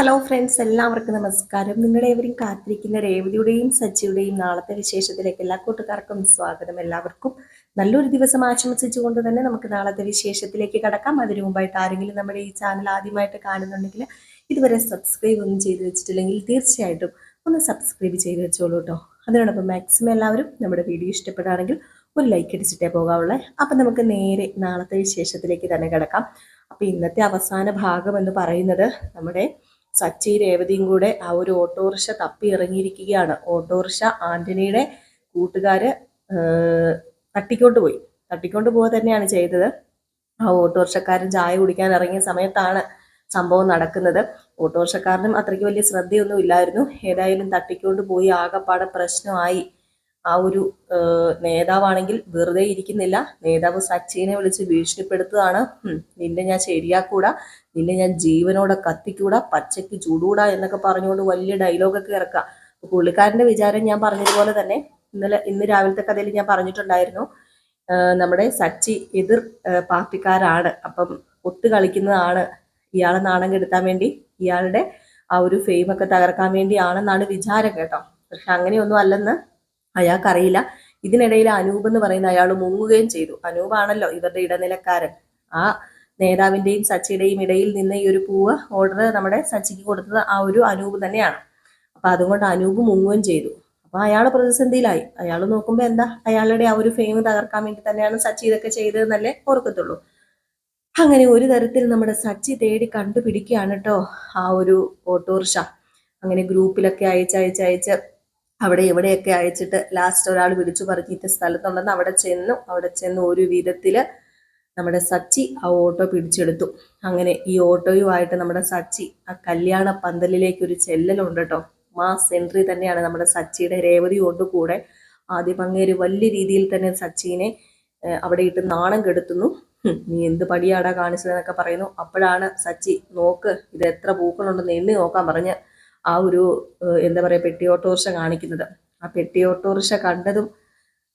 Hello friends എല്ലാവർക്കും നമസ്കാരം. നിങ്ങളുടെ ഏവരും കാത്തിരിക്കുന്ന രേവതിയുടെയും സച്ചിയുടെയും നാളത്തെ വിശേഷത്തിലേക്ക് എല്ലാ കൂട്ടുകാർക്കും സ്വാഗതം എല്ലാവർക്കും. നല്ലൊരു ദിവസം ആശംസിച്ചുകൊണ്ട് തന്നെ നമുക്ക് നാളത്തെ വിശേഷത്തിലേക്ക് കടക്കാം. അതിനു മുമ്പായിട്ട് ആരെങ്കിലും നമ്മുടെ ഈ ചാനൽ ആദ്യമായിട്ട് കാണുന്നുണ്ടെങ്കിൽ ഇതുവരെ സബ്സ്ക്രൈബ് ഒന്നും ചെയ്ത് വെച്ചിട്ടില്ലെങ്കിൽ തീർച്ചയായിട്ടും ഒന്ന് സബ്സ്ക്രൈബ് ചെയ്ത് വെച്ചോളൂ കേട്ടോ അതിനോടൊപ്പം മാക്സിമം എല്ലാവരും നമ്മുടെ വീഡിയോ ഇഷ്ടപ്പെടുകയാണെങ്കിൽ ഒരു ലൈക്ക് അടിച്ചിട്ടേ പോകാവുള്ളേ. അപ്പം നമുക്ക് നേരെ നാളത്തെ വിശേഷത്തിലേക്ക് തന്നെ കിടക്കാം. അപ്പം ഇന്നത്തെ അവസാന ഭാഗം എന്ന് പറയുന്നത് നമ്മുടെ സച്ചി രേവതിയും കൂടെ ആ ഒരു ഓട്ടോറിക്ഷ തപ്പി ഇറങ്ങിയിരിക്കുകയാണ്. ഓട്ടോറിക്ഷ ആന്റണിയുടെ കൂട്ടുകാര് തട്ടിക്കൊണ്ട് പോയി. തട്ടിക്കൊണ്ട് പോവുക തന്നെയാണ് ചെയ്തത്. ആ ഓട്ടോറിക്ഷക്കാരൻ ചായ കുടിക്കാൻ ഇറങ്ങിയ സമയത്താണ് സംഭവം നടക്കുന്നത്. ഓട്ടോറിക്ഷക്കാരനും അത്രയ്ക്ക് വലിയ ശ്രദ്ധയൊന്നും ഇല്ലായിരുന്നു ഏതായാലും തട്ടിക്കൊണ്ട് പോയി ആകെപ്പാടെ പ്രശ്നമായി. ആ ഒരു നേതാവാണെങ്കിൽ വെറുതെ ഇരിക്കുന്നില്ല. നേതാവ് സച്ചിനെ വിളിച്ച് ഭീഷണിപ്പെടുത്തുകയാണ്. നിന്നെ ഞാൻ ശരിയാക്കൂടാ. നിന്നെ ഞാൻ ജീവനോടെ കത്തിക്കൂടാ. പച്ചയ്ക്ക് ചൂടൂടാ എന്നൊക്കെ പറഞ്ഞുകൊണ്ട് വലിയ ഡയലോഗൊക്കെ ഇറക്കുക. അപ്പൊ പുള്ളിക്കാരന്റെ വിചാരം ഞാൻ പറഞ്ഞതുപോലെ തന്നെ ഇന്നലെ ഇന്ന് രാവിലത്തെ കഥയിൽ ഞാൻ പറഞ്ഞിട്ടുണ്ടായിരുന്നു. നമ്മുടെ സച്ചി എതിർ പാർട്ടിക്കാരാണ്. അപ്പം ഒത്തു കളിക്കുന്നതാണ്. ഇയാളെ നാണം കെടുത്താൻ വേണ്ടി ഇയാളുടെ ആ ഒരു ഫെയിമൊക്കെ തകർക്കാൻ വേണ്ടിയാണെന്നാണ് വിചാരം കേട്ടോ. പക്ഷെ അങ്ങനെയൊന്നും അല്ലെന്ന് അയാൾക്കറിയില്ല. ഇതിനിടയിൽ അനൂപ് എന്ന് പറയുന്ന അയാൾ മുങ്ങുകയും ചെയ്തു. അനൂപാണല്ലോ ഇവരുടെ ഇടനിലക്കാരൻ. ആ നേതാവിന്റെയും സച്ചിയുടെയും ഇടയിൽ നിന്ന് ഈ ഒരു പൂവ് ഓർഡർ നമ്മുടെ സച്ചിക്ക് കൊടുത്തത് ആ ഒരു അനൂപ് തന്നെയാണ്. അപ്പൊ അതുകൊണ്ട് അനൂപ് മുങ്ങുകയും ചെയ്തു. അപ്പൊ അയാൾ പ്രതിസന്ധിയിലായി. അയാൾ നോക്കുമ്പോ എന്താ? അയാളുടെ ആ ഒരു ഫെയിം തകർക്കാൻ വേണ്ടി തന്നെയാണ് സച്ചി ഇതൊക്കെ ചെയ്തതെന്നല്ലേ ഓർക്കത്തുള്ളൂ. അങ്ങനെ ഒരു തരത്തിൽ നമ്മുടെ സച്ചി തേടി കണ്ടുപിടിക്കുകയാണ് കേട്ടോ ആ ഒരു ഓട്ടോറിക്ഷ. അങ്ങനെ ഗ്രൂപ്പിലൊക്കെ അയച്ച് അയച്ച് അയച്ച് അവിടെ എവിടെയൊക്കെ അയച്ചിട്ട് ലാസ്റ്റ് ഒരാൾ വിളിച്ചു പറഞ്ഞിട്ട് സ്ഥലത്തുണ്ടെന്ന് അവിടെ ചെന്നു. അവിടെ ചെന്ന് ഒരു വിധത്തിൽ നമ്മുടെ സച്ചി ആ ഓട്ടോ പിടിച്ചെടുത്തു. അങ്ങനെ ഈ ഓട്ടോയുമായിട്ട് നമ്മുടെ സച്ചി ആ കല്യാണ പന്തലിലേക്ക് ഒരു ചെല്ലലുണ്ട് കേട്ടോ മാസ് എൻട്രി തന്നെയാണ് നമ്മുടെ സച്ചിയുടെ രേവതി കൊണ്ട് കൂടെ ആദ്യം അങ്ങേര് വലിയ രീതിയിൽ തന്നെ സച്ചിനെ അവിടെ ഇട്ട് നാണം കെടുത്തുന്നു. നീ എന്ത് പടിയാടാ കാണിച്ചതെന്നൊക്കെ പറയുന്നു. അപ്പോഴാണ് സച്ചി നോക്ക് ഇത് എത്ര പൂക്കളുണ്ടെന്ന് എണ്ണി നോക്കാൻ പറഞ്ഞ് ആ ഒരു എന്താ പറയുക പെട്ടി ഓട്ടോറിക്ഷ കാണിക്കുന്നത്. ആ പെട്ടി ഓട്ടോറിക്ഷ കണ്ടതും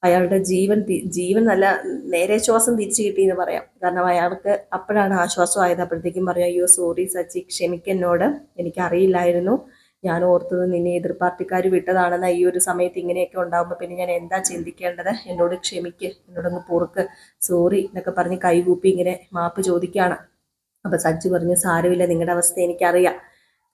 അയാളുടെ ജീവൻ ജീവൻ നല്ല നേരെ ശ്വാസം തിരിച്ചു കിട്ടിയെന്ന് പറയാം. കാരണം അയാൾക്ക് അപ്പോഴാണ് ആശ്വാസമായത് അപ്പോഴത്തേക്കും പറയാം അയ്യോ സോറി സച്ചി ക്ഷമിക്കെന്നോട് എനിക്കറിയില്ലായിരുന്നു. ഞാൻ ഓർത്തത് നിന്നെ എതിർ പാർട്ടിക്കാർ വിട്ടതാണെന്ന് ഈ ഒരു സമയത്ത് ഇങ്ങനെയൊക്കെ ഉണ്ടാകുമ്പോൾ പിന്നെ ഞാൻ എന്താ ചിന്തിക്കേണ്ടത്? എന്നോട് ക്ഷമിക്ക് എന്നോടൊന്ന് പൊറുക്ക്. സോറി എന്നൊക്കെ പറഞ്ഞ് കൈകൂപ്പി ഇങ്ങനെ മാപ്പ് ചോദിക്കുകയാണ്. അപ്പം സജ്ജു പറഞ്ഞു സാരമില്ല നിങ്ങളുടെ അവസ്ഥ എനിക്കറിയാം.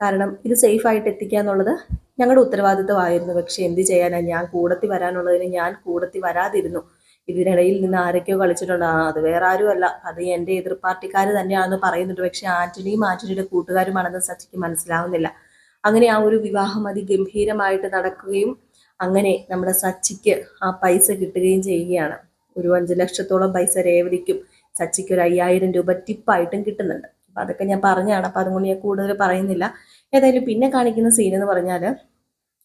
കാരണം ഇത് സേഫ് ആയിട്ട് എത്തിക്കുക എന്നുള്ളത് ഞങ്ങളുടെ ഉത്തരവാദിത്തമായിരുന്നു പക്ഷെ എന്ത് ചെയ്യാനാണ് ഞാൻ കൂടത്തി വരാനുള്ളതിന് ഞാൻ കൂടത്തി വരാതിരുന്നു. ഇതിനിടയിൽ നിന്ന് ആരൊക്കെയോ കളിച്ചിട്ടുണ്ട്. ആ അത് വേറെ ആരുമല്ല. അത് എന്റെ എതിർ പാർട്ടിക്കാർ തന്നെയാണെന്ന് പറയുന്നുണ്ട്. പക്ഷെ ആന്റണിയും ആന്റണിയുടെ കൂട്ടുകാരുമാണെന്ന് സച്ചിക്ക് മനസ്സിലാവുന്നില്ല. അങ്ങനെ ആ ഒരു വിവാഹം അതിഗംഭീരമായിട്ട് നടക്കുകയും അങ്ങനെ നമ്മുടെ സച്ചിക്ക് ആ പൈസ കിട്ടുകയും ചെയ്യുകയാണ്. ഒരു അഞ്ച് ലക്ഷത്തോളം പൈസ രേവതിക്കും സച്ചിക്ക് ഒരു അയ്യായിരം രൂപ ടിപ്പായിട്ടും കിട്ടുന്നുണ്ട്. അപ്പൊ അതൊക്കെ ഞാൻ പറഞ്ഞാണ് അപ്പം അതുകൊണ്ട് ഞാൻ കൂടുതൽ പറയുന്നില്ല. ഏതായാലും പിന്നെ കാണിക്കുന്ന സീൻ എന്ന് പറഞ്ഞാൽ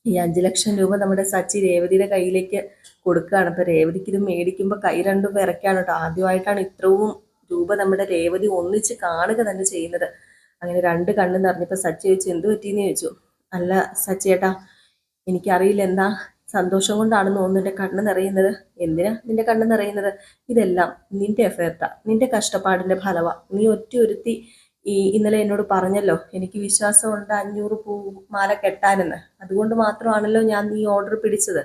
ഈ അഞ്ച് ലക്ഷം രൂപ നമ്മുടെ സച്ചി രേവതിയുടെ കയ്യിലേക്ക് കൊടുക്കുകയാണ്. അപ്പൊ രേവതിക്ക് ഇത് മേടിക്കുമ്പോൾ കൈ രണ്ടും വിറയ്ക്കാണ് കേട്ടോ. ആദ്യമായിട്ടാണ് ഇത്രയും രൂപ നമ്മുടെ രേവതി ഒന്നിച്ച് കാണുക തന്നെ ചെയ്യുന്നത്. അങ്ങനെ രണ്ട് കണ്ണു നിറഞ്ഞപ്പോൾ സച്ചി ചോദിച്ചു എന്ത് പറ്റിയെന്ന് ചോദിച്ചു? അല്ല സച്ചിയേട്ടാ എനിക്കറിയില്ല. എന്താ സന്തോഷം കൊണ്ടാണെന്ന് തോന്നുന്നു എന്റെ കണ്ണ് നിറയുന്നത്. എന്തിനാ നിന്റെ കണ്ണ് നിറയുന്നത്? ഇതെല്ലാം നിന്റെ എഫേർട്ടാ നിന്റെ കഷ്ടപ്പാടിന്റെ ഫലവാ നീ ഒറ്റയൊരുത്തി ഈ ഇന്നലെ എന്നോട് പറഞ്ഞല്ലോ എനിക്ക് വിശ്വാസമുണ്ട് അഞ്ഞൂറ് പൂ മാല കെട്ടാനെന്ന്. അതുകൊണ്ട് മാത്രമാണല്ലോ ഞാൻ നീ ഓർഡർ പിടിച്ചത്.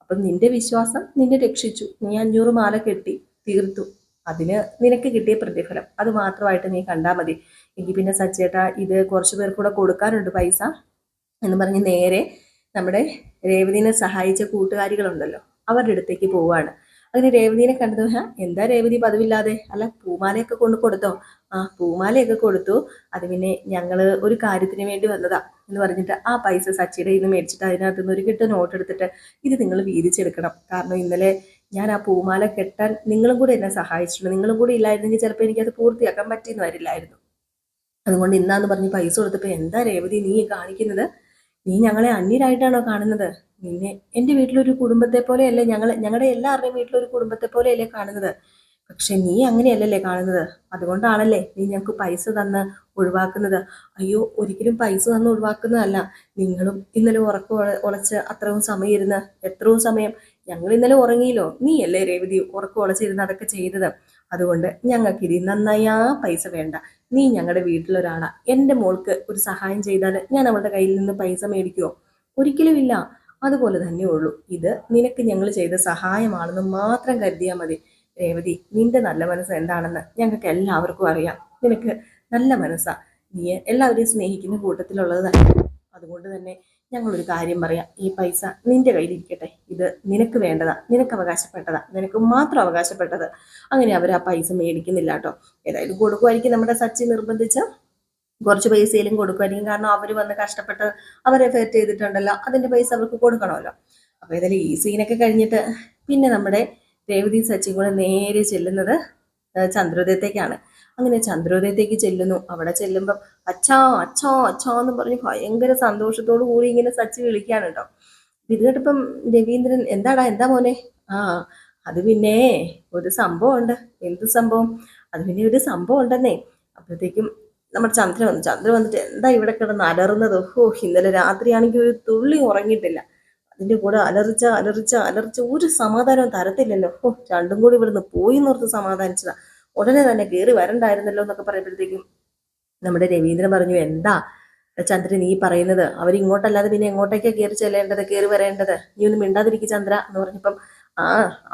അപ്പം നിന്റെ വിശ്വാസം നിന്നെ രക്ഷിച്ചു. നീ അഞ്ഞൂറ് മാല കെട്ടി തീർത്തു. അതിന് നിനക്ക് കിട്ടിയ പ്രതിഫലം. അത് മാത്രമായിട്ട് നീ കണ്ടാൽ മതി. എനിക്ക് പിന്നെ സച്ചേട്ടാ ഇത് കുറച്ച് പേർക്കൂടെ കൊടുക്കാനുണ്ട് പൈസ എന്ന് പറഞ്ഞ് നേരെ നമ്മുടെ രേവതിനെ സഹായിച്ച കൂട്ടുകാരികളുണ്ടല്ലോ അവരുടെ അടുത്തേക്ക് പോവാണ്. അങ്ങനെ രേവതിനെ കണ്ടത് "ഹ, എന്താ രേവതി പതിവില്ലാതെ? അല്ല പൂമാലയൊക്കെ കൊണ്ട് കൊടുത്തോ? ആ പൂമാലയൊക്കെ കൊടുത്തു. അത് പിന്നെ ഞങ്ങൾ ഒരു കാര്യത്തിന് വേണ്ടി വന്നതാ എന്ന് പറഞ്ഞിട്ട് ആ പൈസ സച്ചിയുടെ ഇന്ന് മേടിച്ചിട്ട് അതിനകത്ത് നിന്ന് ഒരു കിട്ട നോട്ട് എടുത്തിട്ട് ഇത് നിങ്ങൾ വീതിച്ചെടുക്കണം. കാരണം ഇന്നലെ ഞാൻ ആ പൂമാല കെട്ടാൻ നിങ്ങളും കൂടെ എന്നെ സഹായിച്ചിട്ടുണ്ട്. നിങ്ങളും കൂടെ ഇല്ലായിരുന്നെങ്കിൽ ചിലപ്പോൾ എനിക്കത് പൂർത്തിയാക്കാൻ പറ്റിയെന്ന് വരില്ലായിരുന്നു. അതുകൊണ്ട് ഇന്നാന്ന് പറഞ്ഞ് പൈസ കൊടുത്തപ്പോൾ എന്താ രേവതി നീ കാണിക്കുന്നത്? നീ ഞങ്ങളെ അന്യരായിട്ടാണോ കാണുന്നത്? നിന്നെ എന്റെ വീട്ടിലൊരു കുടുംബത്തെ പോലെയല്ലേ ഞങ്ങൾ ഞങ്ങളുടെ എല്ലാവരുടെയും വീട്ടിലൊരു കുടുംബത്തെ പോലെയല്ലേ കാണുന്നത്? പക്ഷെ നീ അങ്ങനെയല്ലല്ലേ കാണുന്നത്. അതുകൊണ്ടാണല്ലേ നീ ഞങ്ങൾക്ക് പൈസ തന്ന് ഒഴിവാക്കുന്നത്. അയ്യോ ഒരിക്കലും പൈസ തന്ന് ഒഴിവാക്കുന്നതല്ല. നിങ്ങളും ഇന്നലെ ഉറക്ക ഉള- ഉളച്ച് അത്രയും സമയം ഇരുന്ന് എത്രയും സമയം ഞങ്ങൾ ഇന്നലെ ഉറങ്ങിയില്ലോ. നീ അല്ലേ രേവതി ഉറക്കം ഉളച്ചിരുന്ന് അതൊക്കെ ചെയ്തത്? അതുകൊണ്ട് ഞങ്ങൾക്ക് ഇനി നന്നായി പൈസ വേണ്ട. നീ ഞങ്ങളുടെ വീട്ടിലൊരാളാ. എന്റെ മോൾക്ക് ഒരു സഹായം ചെയ്താൽ ഞാൻ അവളുടെ കയ്യിൽ നിന്ന് പൈസ മേടിക്കുമോ ഒരിക്കലുമില്ല അതുപോലെ തന്നെ ഉള്ളൂ. ഇത് നിനക്ക് ഞങ്ങൾ ചെയ്ത സഹായമാണെന്ന് മാത്രം കരുതിയാൽ മതി. രേവതി നിന്റെ നല്ല മനസ്സ് എന്താണെന്ന് ഞങ്ങൾക്ക് എല്ലാവർക്കും അറിയാം. നിനക്ക് നല്ല മനസ്സാ. നീ എല്ലാവരെയും സ്നേഹിക്കുന്ന കൂട്ടത്തിലുള്ളത് തന്നെ. അതുകൊണ്ട് തന്നെ ഞങ്ങളൊരു കാര്യം പറയാം. ഈ പൈസ നിന്റെ കയ്യിലിരിക്കട്ടെ. ഇത് നിനക്ക് വേണ്ടതാ. നിനക്ക് അവകാശപ്പെട്ടതാ. നിനക്ക് മാത്രം അവകാശപ്പെട്ടത്. അങ്ങനെ അവർ ആ പൈസ മേടിക്കുന്നില്ല കേട്ടോ. ഏതായാലും കൊടുക്കുമായിരിക്കും നമ്മുടെ സച്ചി നിർബന്ധിച്ച. കുറച്ച് പൈസയിലും കൊടുക്കുമായിരിക്കും. കാരണം അവർ വന്ന് കഷ്ടപ്പെട്ട് അവരെ ഫേറ്റ് ചെയ്തിട്ടുണ്ടല്ലോ. അതിന്റെ പൈസ അവർക്ക് കൊടുക്കണമല്ലോ. അപ്പോൾ ഏതായാലും ഈ സീനൊക്കെ കഴിഞ്ഞിട്ട് പിന്നെ നമ്മുടെ രേവതി സച്ചി കൂടെ നേരെ ചെല്ലുന്നത് ചന്ദ്രോദയത്തേക്കാണ്. അങ്ങനെ ചന്ദ്രോദയത്തേക്ക് ചെല്ലുന്നു. അവിടെ ചെല്ലുമ്പം അച്ഛാ അച്ഛാ അച്ഛാ എന്ന് പറഞ്ഞ് ഭയങ്കര സന്തോഷത്തോടു കൂടി ഇങ്ങനെ സച്ചി വിളിക്കാണ് കേട്ടോ. ഇത് കേട്ടപ്പം രവീന്ദ്രൻ എന്താടാ എന്താ മോനെ? ആ അത് പിന്നെ ഒരു സംഭവം ഉണ്ട് എന്ത് സംഭവം? അത് പിന്നെ ഒരു സംഭവം ഉണ്ടെന്നേ. അപ്പോഴത്തേക്കും നമ്മുടെ ചന്ദ്രൻ വന്നു. ചന്ദ്രൻ വന്നിട്ട് എന്താ ഇവിടെ കിടന്ന് അലറുന്നത്? ഓ ഇന്നലെ രാത്രിയാണെങ്കിൽ ഒരു തുള്ളി ഉറങ്ങിയിട്ടില്ല. അതിന്റെ കൂടെ അലറിച്ച അലറിച്ച അലറിച്ച ഒരു സമാധാനവും തരത്തില്ലല്ലോ. ഓ രണ്ടും കൂടി ഇവിടുന്ന് പോയി എന്നോർത്ത് സമാധാനിച്ചതാ. ഉടനെ തന്നെ കയറി വരണ്ടായിരുന്നല്ലോ എന്നൊക്കെ പറയുമ്പോഴത്തേക്കും നമ്മുടെ രവീന്ദ്രൻ പറഞ്ഞു എന്താ ചന്ദ്രൻ നീ പറയുന്നത്? അവരിങ്ങോട്ടല്ലാതെ പിന്നെ എങ്ങോട്ടേക്കാ കയറി ചെല്ലേണ്ടത്? കയറി വരേണ്ടത്? നീ ഒന്നും മിണ്ടാതിരിക്കും ചന്ദ്ര എന്ന് പറഞ്ഞപ്പം ആ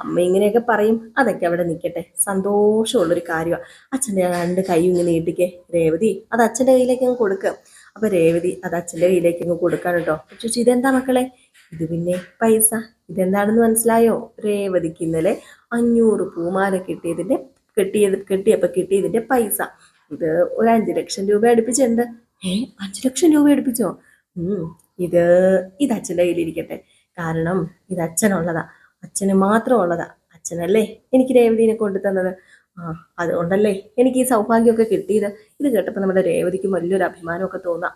അമ്മ ഇങ്ങനെയൊക്കെ പറയും. അതൊക്കെ അവിടെ നിൽക്കട്ടെ സന്തോഷമുള്ളൊരു കാര്യമാണ് അച്ഛന്റെ രണ്ട് കൈ ഇങ്ങനെ നീട്ടിക്കേ. രേവതി അത് അച്ഛന്റെ കയ്യിലേക്ക് അങ്ങ് കൊടുക്കുക അപ്പൊ രേവതി അത് അച്ഛന്റെ കയ്യിലേക്ക് അങ്ങ് കൊടുക്കാൻ കേട്ടോ ചോദിച്ചു ഇതെന്താ മക്കളെ? ഇത് പിന്നെ പൈസ. ഇതെന്താണെന്ന് മനസ്സിലായോ? രേവതിക്ക് ഇന്നലെ അഞ്ഞൂറ് പൂമാല കിട്ടിയതിന്റെ കെട്ടിയത് കെട്ടിയപ്പോൾ കിട്ടിയതിന്റെ പൈസ. ഇത് ഒരു അഞ്ച് ലക്ഷം രൂപ അടുപ്പിച്ചിട്ടുണ്ട്. ഏ അഞ്ച് ലക്ഷം രൂപ അടുപ്പിച്ചോ? ഇത് ഇത് അച്ഛന്റെ കയ്യിലിരിക്കട്ടെ. കാരണം ഇത് അച്ഛനുള്ളതാ. അച്ഛന് മാത്രം ഉള്ളതാ അച്ഛനല്ലേ എനിക്ക് രേവതിനെ കൊണ്ടു തന്നത്. ആ അതുകൊണ്ടല്ലേ എനിക്ക് ഈ സൗഭാഗ്യമൊക്കെ കിട്ടിയത്. ഇത് കേട്ടപ്പോൾ നമ്മുടെ രേവതിക്കും വലിയൊരു അഭിമാനമൊക്കെ തോന്നാം.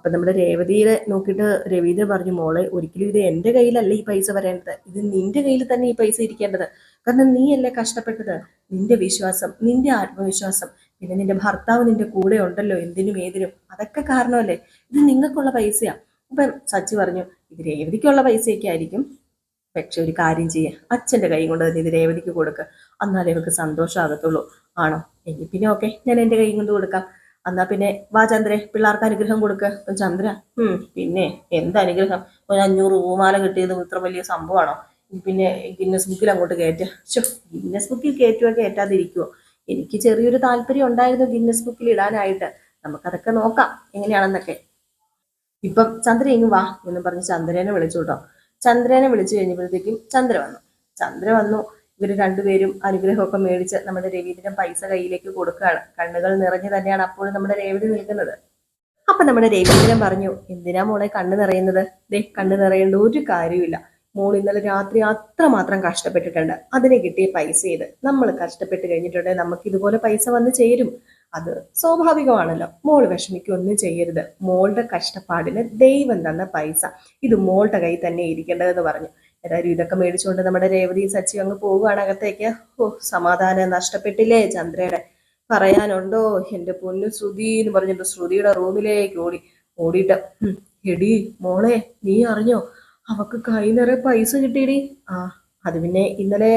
അപ്പൊ നമ്മുടെ രേവതിയെ നോക്കിയിട്ട് രവീന്ദ്രൻ പറഞ്ഞു മോളെ ഒരിക്കലും ഇത് എന്റെ കയ്യിലല്ല ഈ പൈസ വരേണ്ടത്. ഇത് നിന്റെ കയ്യിൽ തന്നെ ഈ പൈസ ഇരിക്കേണ്ടത്. കാരണം നീയല്ലേ കഷ്ടപ്പെട്ടത്? നിന്റെ വിശ്വാസം നിന്റെ ആത്മവിശ്വാസം പിന്നെ നിന്റെ ഭർത്താവ് നിന്റെ കൂടെ ഉണ്ടല്ലോ എന്തിനും ഏതിനും. അതൊക്കെ കാരണമല്ലേ? ഇത് നിങ്ങൾക്കുള്ള പൈസയാണ് അപ്പം സച്ചി പറഞ്ഞു ഇത് രേവതിക്കുള്ള പൈസയൊക്കെ ആയിരിക്കും. പക്ഷെ ഒരു കാര്യം ചെയ്യുക അച്ഛന്റെ കൈ കൊണ്ട് തന്നെ ഇത് രേവതിക്ക് കൊടുക്കുക എന്നാലേ അവർക്ക് സന്തോഷമാകത്തുള്ളൂ ആണോ? എങ്കിൽ പിന്നെ ഓക്കെ ഞാൻ എന്റെ കൈ കൊണ്ട് കൊടുക്കാം. എന്നാ പിന്നെ വാ ചന്ദ്രെ പിള്ളേർക്ക് അനുഗ്രഹം കൊടുക്ക. ചന്ദ്ര ഉം പിന്നെ എന്ത് അനുഗ്രഹം? ഒരു അഞ്ഞൂറ് പൂമാല കിട്ടിയത് ഇത്ര വലിയ സംഭവമാണോ? പിന്നെ ഗിന്നസ് ബുക്കിൽ അങ്ങോട്ട് കയറ്റുക. ശോ ഗിന്നസ് ബുക്കിൽ കയറ്റുക കയറ്റാതിരിക്കുവോ? എനിക്ക് ചെറിയൊരു താല്പര്യം ഉണ്ടായിരുന്നു ഗിന്നസ് ബുക്കിൽ ഇടാനായിട്ട്. നമുക്കതൊക്കെ നോക്കാം എങ്ങനെയാണെന്നൊക്കെ. ഇപ്പം ചന്ദ്ര ഇങ്ങ് വാ എന്ന് പറഞ്ഞ് ചന്ദ്രനെ വിളിച്ചു കേട്ടോ. ചന്ദ്രനെ വിളിച്ചു കഴിഞ്ഞപ്പോഴത്തേക്കും ചന്ദ്ര വന്നു. ചന്ദ്ര വന്നു. ഇവർ രണ്ടുപേരും അനുഗ്രഹമൊക്കെ മേടിച്ച് നമ്മുടെ രവീന്ദ്രൻ പൈസ കയ്യിലേക്ക് കൊടുക്കുകയാണ്. കണ്ണുകൾ നിറഞ്ഞു തന്നെയാണ് അപ്പോഴും നമ്മുടെ രേവതി നിൽക്കുന്നത്. അപ്പൊ നമ്മുടെ രവീന്ദ്രൻ പറഞ്ഞു എന്തിനാ മോളെ കണ്ണു നിറയുന്നത്? ദേ കണ്ണു നിറയേണ്ട ഒരു കാര്യമില്ല മോൾ ഇന്നലെ രാത്രി അത്ര മാത്രം കഷ്ടപ്പെട്ടിട്ടുണ്ട്. അതിനെ കിട്ടിയ പൈസ ഇത്. നമ്മൾ കഷ്ടപ്പെട്ട് കഴിഞ്ഞിട്ടുണ്ടെങ്കിൽ നമുക്ക് ഇതുപോലെ പൈസ വന്ന് ചേരും. അത് സ്വാഭാവികമാണല്ലോ. മോൾ വിഷമിക്കൊന്നും ചെയ്യരുത്. മോളുടെ കഷ്ടപ്പാടിന് ദൈവം തന്ന പൈസ. ഇത് മോളുടെ കയ്യിൽ തന്നെ ഇരിക്കേണ്ടതെന്ന് പറഞ്ഞു. ഏതായാലും ഇതൊക്കെ മേടിച്ചുകൊണ്ട് നമ്മുടെ രേവതി സച്ചി അങ്ങ് പോവുകയാണ് അകത്തേക്ക്. ഓ സമാധാനം നഷ്ടപ്പെട്ടില്ലേ ചന്ദ്രയുടെ? പറയാനുണ്ടോ? എന്റെ പൊന്നു ശ്രുതി എന്ന് പറഞ്ഞിട്ട് ശ്രുതിയുടെ റൂമിലേക്ക് ഓടി. ഓടിയിട്ട് "ഉം, എടി മോളെ നീ അറിഞ്ഞോ? അവക്ക് കൈ നിറയെ പൈസ കിട്ടിയിടി. ആ അത് പിന്നെ ഇന്നലെ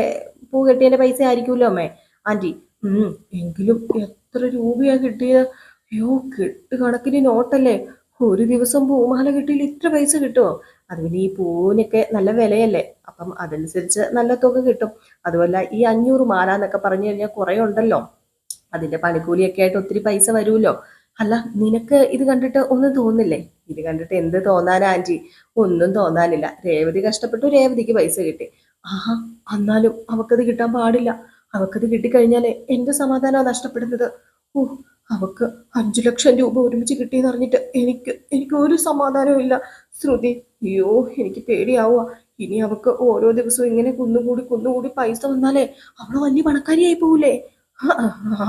പൂ കെട്ടിയതിന്റെ പൈസ ആയിരിക്കുമല്ലോ അമ്മേ. ആന്റി ഉം എങ്കിലും എത്ര രൂപയാ കിട്ടിയത്? അയ്യോ കെട്ട് കണക്കിന് നോട്ടല്ലേ? ഒരു ദിവസം പൂമാല കിട്ടിയില്ല ഇത്ര പൈസ കിട്ടുമോ? അത് പിന്നെ ഈ പൂവിനൊക്കെ നല്ല വിലയല്ലേ? അപ്പം അതനുസരിച്ച് നല്ല തുക കിട്ടും. അതുപോലെ ഈ അഞ്ഞൂറ് മാല എന്നൊക്കെ പറഞ്ഞു കഴിഞ്ഞാൽ കുറെ ഉണ്ടല്ലോ. അതിന്റെ പണിക്കൂലിയൊക്കെ ആയിട്ട് ഒത്തിരി പൈസ വരുമല്ലോ. അല്ല നിനക്ക് ഇത് കണ്ടിട്ട് ഒന്നും തോന്നില്ലേ? ഇത് കണ്ടിട്ട് എന്ത് തോന്നാനാ ആന്റി ഒന്നും തോന്നാനില്ല. രേവതി കഷ്ടപ്പെട്ടു രേവതിക്ക് പൈസ കിട്ടി. ആഹാ എന്നാലും അവക്കത് കിട്ടാൻ പാടില്ല. അവക്കത് കിട്ടിക്കഴിഞ്ഞാൽ എന്റെ സമാധാനമാണ് നഷ്ടപ്പെടുന്നത്? ഓ അവക്ക് അഞ്ചു ലക്ഷം രൂപ ഒരുമിച്ച് കിട്ടിയെന്ന് അറിഞ്ഞിട്ട് എനിക്ക് എനിക്ക് ഒരു സമാധാനവും ഇല്ല. ശ്രുതി അയ്യോ എനിക്ക് പേടിയാവുക. ഇനി അവക്ക് ഓരോ ദിവസവും ഇങ്ങനെ കുന്നുകൂടി കുന്നുകൂടി പൈസ വന്നാലേ അവൾ വലിയ പണക്കാരിയായി ആ,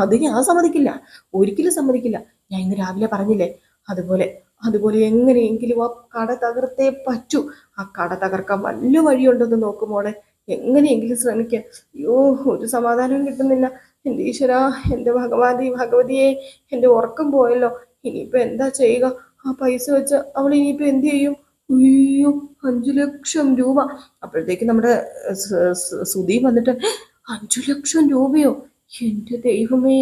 അത് ഞാൻ സമ്മതിക്കില്ല. ഒരിക്കലും സമ്മതിക്കില്ല. ഞാൻ ഇന്ന് രാവിലെ പറഞ്ഞില്ലേ അതുപോലെ അതുപോലെ എങ്ങനെയെങ്കിലും ആ കട തകർത്തേ പറ്റൂ. ആ കട തകർക്കാൻ വല്ല വഴിയുണ്ടെന്ന് നോക്കുമോളെ എങ്ങനെയെങ്കിലും ശ്രമിക്കുക അയ്യോ ഒരു സമാധാനവും കിട്ടുന്നില്ല. എന്റെ ഈശ്വര എന്റെ ഭഗവാതി ഭഗവതിയെ എന്റെ ഉറക്കം പോയല്ലോ. ഇനിയിപ്പോ എന്താ ചെയ്യുക? ആ പൈസ വെച്ച് അവൾ ഇനിയിപ്പോ എന്ത് ചെയ്യും? അയ്യോ അഞ്ചു ലക്ഷം രൂപ. അപ്പോഴത്തേക്ക് നമ്മുടെ സുധീ വന്നിട്ട് അഞ്ചു ലക്ഷം രൂപയോ? എന്റെ ദൈവമേ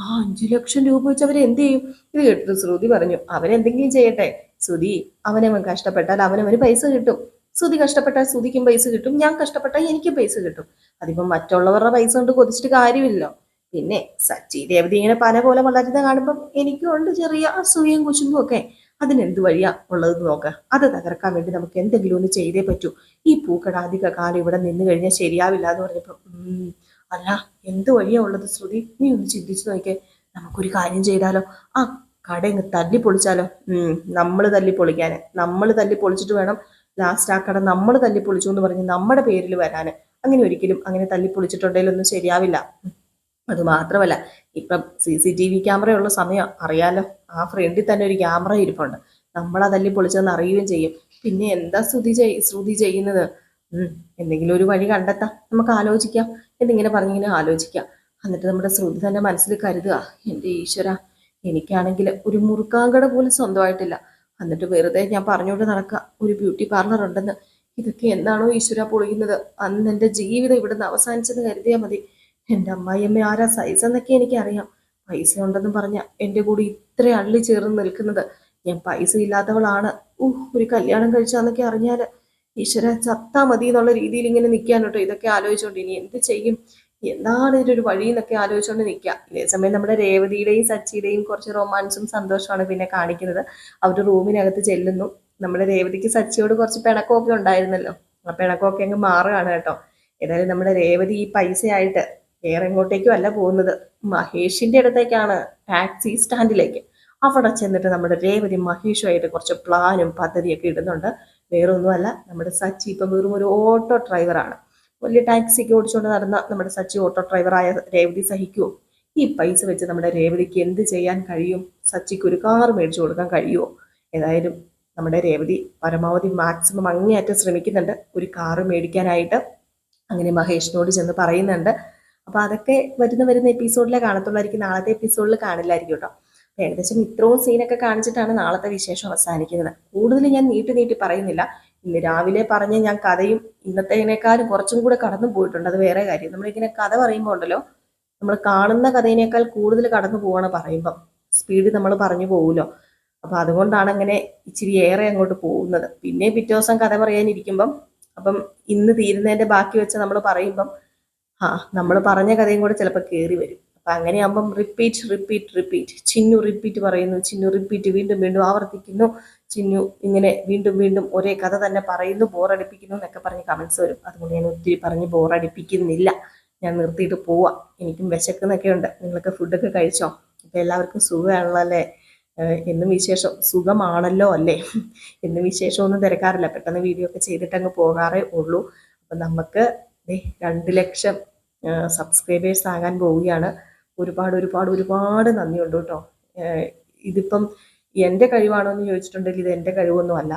ആ അഞ്ചു ലക്ഷം രൂപ വെച്ച് എന്ത് ചെയ്യും? ഇത് കേട്ടിട്ട് ശ്രുതി പറഞ്ഞു അവനെന്തെങ്കിലും ചെയ്യട്ടെ. സുധി അവനവൻ കഷ്ടപ്പെട്ടാൽ അവനവന് പൈസ കിട്ടും. സുധി കഷ്ടപ്പെട്ടാൽ സുധിക്കും പൈസ കിട്ടും. ഞാൻ കഷ്ടപ്പെട്ടാൽ എനിക്കും പൈസ കിട്ടും. അതിപ്പം മറ്റുള്ളവരുടെ പൈസ കൊണ്ട് കൊതിച്ചിട്ട് കാര്യമില്ലല്ലോ. പിന്നെ സച്ചി ദേവതി ഇങ്ങനെ പല പോലെ വളരുന്ന കാണുമ്പം എനിക്കും ഉണ്ട് ചെറിയ അസൂയയും കുശുമ്പും ഒക്കെ. അതിനെന്ത് വഴിയാ ഉള്ളതെന്ന് നോക്ക. അത് തകർക്കാൻ വേണ്ടി നമുക്ക് എന്തെങ്കിലും ഒന്ന് ചെയ്തേ പറ്റൂ. ഈ പൂക്കടാധിക കാലം ഇവിടെ നിന്ന് കഴിഞ്ഞാൽ ശരിയാവില്ല എന്ന് പറഞ്ഞപ്പോ അല്ല എന്ത് വഴിയാ ഉള്ളത് ശ്രുതി? നീ ഒന്ന് ചിന്തിച്ചു നോക്കിയേ. നമുക്കൊരു കാര്യം ചെയ്താലോ? ആ കട ഇങ്ങ് തല്ലി പൊളിച്ചാലോ? നമ്മൾ തല്ലി പൊളിക്കാന്. നമ്മൾ തല്ലി പൊളിച്ചിട്ട് വേണം ലാസ്റ്റ് ആ കട നമ്മൾ തല്ലി പൊളിച്ചു എന്ന് പറഞ്ഞ് നമ്മുടെ പേരിൽ വരാന്. അങ്ങനെ ഒരിക്കലും അങ്ങനെ തല്ലി പൊളിച്ചിട്ടുണ്ടെങ്കിലൊന്നും ശരിയാവില്ല. ഉം. അത് മാത്രമല്ല ഇപ്പം സി സി ടി വി ക്യാമറയുള്ള സമയം അറിയാലോ ആ ഫ്രണ്ടിൽ തന്നെ ഒരു ക്യാമറ ഇരിപ്പുണ്ട്. നമ്മളതല്ലി പൊളിച്ചതെന്ന് അറിയുകയും ചെയ്യും. പിന്നെ എന്താ ശ്രുതി ചെയ് ശ്രുതി ചെയ്യുന്നത്? എന്തെങ്കിലും ഒരു വഴി കണ്ടെത്താം. നമുക്ക് ആലോചിക്കാം. എന്നിങ്ങനെ പറഞ്ഞിങ്ങനെ ആലോചിക്കാം. എന്നിട്ട് നമ്മുടെ ശ്രുതി തന്നെ മനസ്സിൽ കരുതുക എന്റെ ഈശ്വര എനിക്കാണെങ്കിൽ ഒരു മുറുക്കാങ്കട പോലും സ്വന്തമായിട്ടില്ല. എന്നിട്ട് വെറുതെ ഞാൻ പറഞ്ഞുകൊണ്ട് നടക്കുക. ഒരു ബ്യൂട്ടി പാർലർ ഉണ്ടെന്ന്. ഇതൊക്കെ എന്താണോ ഈശ്വര പൊളിയുന്നത് അന്ന് എന്റെ ജീവിതം ഇവിടുന്ന് അവസാനിച്ചെന്ന് കരുതിയാൽ മതി. എന്റെ അമ്മായിയമ്മ ആരാ സൈസ് എന്നൊക്കെ എനിക്കറിയാം. പൈസ ഉണ്ടെന്ന് പറഞ്ഞ എന്റെ കൂടി ഇത്ര അള്ളി ചേർന്ന് നിൽക്കുന്നത്. ഞാൻ പൈസ ഇല്ലാത്തവളാണ്. ഊഹ് ഒരു കല്യാണം കഴിച്ചാന്നൊക്കെ അറിഞ്ഞാൽ ഈശ്വര ചത്താ മതി എന്നുള്ള രീതിയിൽ ഇങ്ങനെ നിൽക്കാൻ കേട്ടോ. ഇതൊക്കെ ആലോചിച്ചോണ്ട് ഇനി എന്ത് ചെയ്യും? എന്താണ് ഇതിനൊരു വഴി എന്നൊക്കെ ആലോചിച്ചുകൊണ്ട് നിൽക്കുക ഇതേസമയം നമ്മുടെ രേവതിയുടെയും സച്ചിയുടെയും കുറച്ച് റൊമാൻസും സന്തോഷമാണ് പിന്നെ കാണിക്കുന്നത്. അവർ റൂമിനകത്ത് ചെല്ലുന്നു. നമ്മുടെ രേവതിക്ക് സച്ചിയോട് കുറച്ച് പിണക്കമൊക്കെ ഉണ്ടായിരുന്നല്ലോ. ആ പിണക്കമൊക്കെ അങ്ങ് മാറുകയാണ് കേട്ടോ. ഏതായാലും നമ്മുടെ രേവതി ഈ പൈസയായിട്ട് വേറെ എങ്ങോട്ടേക്കും അല്ല പോകുന്നത്. മഹേഷിന്റെ അടുത്തേക്കാണ് ടാക്സി സ്റ്റാൻഡിലേക്ക്. അവിടെ ചെന്നിട്ട് നമ്മുടെ രേവതി മഹേഷുമായിട്ട് കുറച്ച് പ്ലാനും പദ്ധതിയൊക്കെ ഇടുന്നുണ്ട്. വേറെ ഒന്നുമല്ല നമ്മുടെ സച്ചി ഇപ്പം വെറും ഒരു ഓട്ടോ ഡ്രൈവറാണ്. വലിയ ടാക്സിക്ക് ഓടിച്ചുകൊണ്ട് നടന്ന നമ്മുടെ സച്ചി ഓട്ടോ ഡ്രൈവറായ രേവതി സഹിക്കുമോ ഈ പൈസ വെച്ച് നമ്മുടെ രേവതിക്ക് എന്ത് ചെയ്യാൻ കഴിയും? സച്ചിക്ക് ഒരു കാർ മേടിച്ചു കൊടുക്കാൻ കഴിയുമോ ഏതായാലും നമ്മുടെ രേവതി പരമാവധി മാക്സിമം അങ്ങേയറ്റം ശ്രമിക്കുന്നുണ്ട്. ഒരു കാറ് മേടിക്കാനായിട്ട്. അങ്ങനെ മഹേഷിനോട് ചെന്ന് പറയുന്നുണ്ട്. അപ്പൊ അതൊക്കെ വരുന്ന വരുന്ന എപ്പിസോഡിലെ കാണത്തുള്ളായിരിക്കും. നാളത്തെ എപ്പിസോഡിൽ കാണില്ലായിരിക്കും കേട്ടോ ഏകദേശം ഇത്രയും സീനൊക്കെ കാണിച്ചിട്ടാണ് നാളത്തെ വിശേഷം അവസാനിക്കുന്നത്. കൂടുതൽ ഞാൻ നീട്ടി നീട്ടി പറയുന്നില്ല. ഇന്ന് രാവിലെ പറഞ്ഞ ഞാൻ കഥയും ഇന്നത്തേനേക്കാളും കുറച്ചും കൂടെ കടന്നു പോയിട്ടുണ്ട്. അത് വേറെ കാര്യം. നമ്മളിങ്ങനെ കഥ പറയുമ്പോൾ ഉണ്ടല്ലോ നമ്മൾ കാണുന്ന കഥയിനേക്കാൾ കൂടുതൽ കടന്നു പോവാണ് പറയുമ്പം. സ്പീഡ് നമ്മൾ പറഞ്ഞു പോകുമല്ലോ അപ്പൊ അതുകൊണ്ടാണ് അങ്ങനെ ഇച്ചിരി ഏറെ അങ്ങോട്ട് പോകുന്നത്. പിന്നെ പിറ്റേ ദിവസം കഥ പറയാനിരിക്കുമ്പം അപ്പം ഇന്ന് തീരുന്നതിന്റെ ബാക്കി വെച്ച് നമ്മൾ പറയുമ്പം ആ നമ്മൾ പറഞ്ഞ കഥയും കൂടെ ചിലപ്പോൾ കയറി വരും. അപ്പം അങ്ങനെയാകുമ്പം repeat repeat repeat Chinnu repeat പറയുന്നു ചിന്നു റിപ്പീറ്റ് വീണ്ടും വീണ്ടും ആവർത്തിക്കുന്നു. ചിന്നു ഇങ്ങനെ വീണ്ടും വീണ്ടും ഒരേ കഥ തന്നെ പറയുന്നു ബോറടിപ്പിക്കുന്നു എന്നൊക്കെ പറഞ്ഞ് കമൻസ് വരും. അതുകൊണ്ട് ഞാൻ ഒത്തിരി പറഞ്ഞ് ബോറടിപ്പിക്കുന്നില്ല. ഞാൻ നിർത്തിയിട്ട് പോവാം. എനിക്കും വിശക്കുന്നൊക്കെ ഉണ്ട്. നിങ്ങളൊക്കെ ഫുഡൊക്കെ കഴിച്ചോ? അപ്പം എല്ലാവർക്കും സുഖമാണല്ലോ അല്ലേ? എന്നും വിശേഷം. സുഖമാണല്ലോ അല്ലേ? എന്നും വിശേഷമൊന്നും തിരക്കാറില്ല. പെട്ടെന്ന് വീഡിയോ ഒക്കെ ചെയ്തിട്ട് അങ്ങ് പോകാറേ ഉള്ളൂ. അപ്പം നമുക്ക് രണ്ട് ലക്ഷം സബ്സ്ക്രൈബേഴ്സ് ആകാൻ പോവുകയാണ്. ഒരുപാട് ഒരുപാട് ഒരുപാട് നന്ദിയുണ്ട് കേട്ടോ. ഇതിപ്പം എന്റെ കഴിവാണോ എന്ന് ചോദിച്ചിട്ടുണ്ടെങ്കിൽ ഇത് എന്റെ കഴിവൊന്നും അല്ല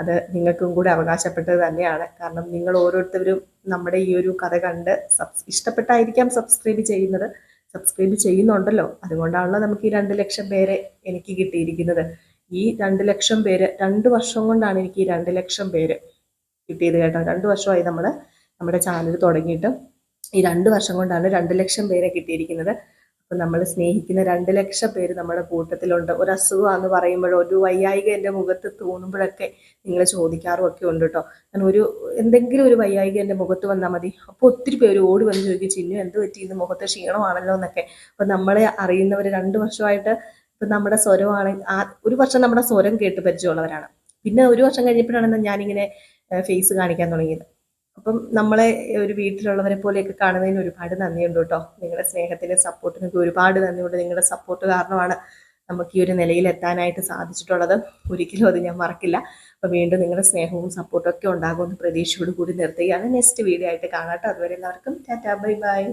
അത് നിങ്ങൾക്കും കൂടി അവകാശപ്പെട്ടത് തന്നെയാണ്. കാരണം നിങ്ങൾ ഓരോരുത്തരും നമ്മുടെ ഈ ഒരു കഥ കണ്ട് സബ്സ് ഇഷ്ടപ്പെട്ടായിരിക്കാം സബ്സ്ക്രൈബ് ചെയ്യുന്നത്. സബ്സ്ക്രൈബ് ചെയ്യുന്നുണ്ടല്ലോ. അതുകൊണ്ടാണല്ലോ നമുക്ക് ഈ രണ്ട് ലക്ഷം പേരെ എനിക്ക് കിട്ടിയിരിക്കുന്നത്. ഈ രണ്ട് ലക്ഷം പേര് രണ്ട് വർഷം കൊണ്ടാണ് എനിക്ക് ഈ രണ്ട് ലക്ഷം പേര് കിട്ടിയത് കേട്ടോ. രണ്ട് വർഷമായി നമ്മൾ നമ്മുടെ ചാനൽ തുടങ്ങിയിട്ട്. ഈ രണ്ട് വർഷം കൊണ്ടാണ് രണ്ട് ലക്ഷം പേരെ കിട്ടിയിരിക്കുന്നത്. അപ്പം നമ്മൾ സ്നേഹിക്കുന്ന രണ്ട് ലക്ഷം പേര് നമ്മുടെ കൂട്ടത്തിലുണ്ട്. ഒരു അസുഖമാണെന്ന് പറയുമ്പോഴോ ഒരു വയ്യായിക എന്റെ മുഖത്ത് തോന്നുമ്പോഴൊക്കെ നിങ്ങൾ ചോദിക്കാറും ഒക്കെ ഉണ്ട് കേട്ടോ. കാരണം ഒരു എന്തെങ്കിലും ഒരു വയ്യായിക എന്റെ മുഖത്ത് വന്നാൽ മതി. അപ്പോൾ ഒത്തിരി പേര് ഓടി വന്ന് ചോദിക്കും ചിന്നു എന്ത് പറ്റി? ഇത് മുഖത്ത് ക്ഷീണമാണല്ലോ? എന്നൊക്കെ. അപ്പം നമ്മളെ അറിയുന്നവർ രണ്ട് വർഷമായിട്ട് ഇപ്പം നമ്മുടെ സ്വരമാണ് ഒരു വർഷം നമ്മുടെ സ്വരം കേട്ട് പരിചയമുള്ളവരാണ്. പിന്നെ ഒരു വർഷം കഴിഞ്ഞപ്പോഴാണ് ഞാനിങ്ങനെ ഫേസ് കാണിക്കാൻ തുടങ്ങിയത്. അപ്പം നമ്മളെ ഒരു വീട്ടിലുള്ളവരെ പോലെയൊക്കെ കാണുന്നതിന് ഒരുപാട് നന്ദിയുണ്ട് കേട്ടോ. നിങ്ങളുടെ സ്നേഹത്തിനും സപ്പോർട്ടിനൊക്കെ ഒരുപാട് നന്ദിയുണ്ട്. നിങ്ങളുടെ സപ്പോർട്ട് കാരണമാണ് നമുക്ക് ഈ ഒരു നിലയിൽ എത്താനായിട്ട് സാധിച്ചിട്ടുള്ളത്. ഒരിക്കലും അത് ഞാൻ മറക്കില്ല. അപ്പോൾ വീണ്ടും നിങ്ങളുടെ സ്നേഹവും സപ്പോർട്ടൊക്കെ ഉണ്ടാകുമെന്ന് പ്രതീക്ഷയോട് കൂടി നിർത്തുകയാണ്. നെക്സ്റ്റ് വീഡിയോ ആയിട്ട് കാണാട്ടോ അതുവരെ എല്ലാവർക്കും ടാറ്റാ ബൈ ബൈ.